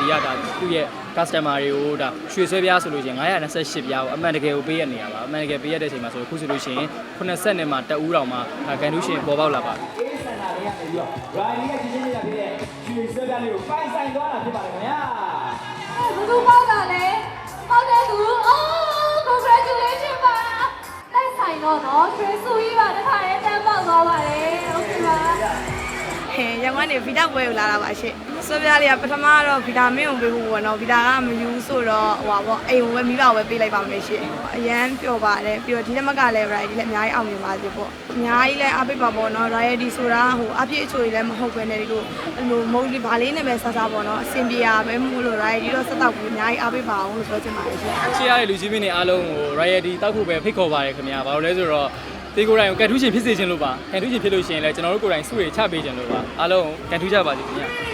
သူ့ရဲ့ customer တွေကိုဒါရွှေဆွဲပြားဆိုလို့ရှိရင်928ပြားကိုအမှန်တကယ်ကိုပေးရနေရပါအမှန်တကယ်ပေးရတဲ့အချိန်မှာဆိုအခုဆိုလို့ရှိရင်80နဲ့မှတအူးတောင်မှကန်တူးရှင်ပေါ်ပေါက်လာပါပြီအေးစင်တာလေးကနေပြီးတော့ Riley ရဲ့ချင်းချင်းလေးကဖြစ်တဲ့ရွှေဆွဲပြားလေးကိုပိုင်ဆိုင်သွားတာဖြစ်ပါတယ်ခင်ဗျာဘယ်သူပေါက်တာလဲပေါက်တဲ့သူအော် congratulation ပါတိုက်ဆိုင်တော့နော်ရွှေစုကြီးပါတစ်ခါတည်းတန်း ဟဲရန်ကုန်ကနေဗီတာပွဲကိုလာတာပါရှင့်ဆွဲပြားလေးကပထမတော့ဗီတာမင်းကိုပေးဖို့ပေါ့နော်ဗီတာကမယူဆိုတော့ဟိုပါပေါ့အိမ်ကိုပဲမိဘကိုပဲပေးလိုက်ပါမယ်ရှင့်အရန်ပျော်ပါတယ်ပြီးတော့ဒီတစ်မကလည်း variety လည်းအများကြီးအောင်မြင်ပါစေပေါ့အများကြီးလည်းအားပေးပါပေါ့နော် variety ဆိုတာဟိုအပြည့်အချိုကြီးလည်းမဟုတ်ပဲねဒီလိုအဲ့လိုမုံလေးဗာလေးနဲ့ပဲဆဆပေါ့နော်အဆင်ပြေရပဲမို့လို့ variety တော့စတော့ဘူးအများကြီးအားပေးပါအောင်လို့ပြောချင်ပါတယ်ရှင့်ရှေ့ရတဲ့လူကြီးမင်းတွေအားလုံးကို royalty တောက်ဖို့ပဲဖိတ်ခေါ်ပါတယ်ခင်ဗျာဘာလို့လဲဆိုတော့ ဒီကိုယ်တိုင်ကိုကန်ထူးရှင်ဖြစ်စေချင်လို့ပါကန်ထူးရှင်ဖြစ်လို့ရှိရင်လည်းကျွန်တော်တို့ကိုယ်တိုင်စုတွေချပေးချင်လို့ပါအားလုံးကန်ထူးကြပါစေခင်ဗျာ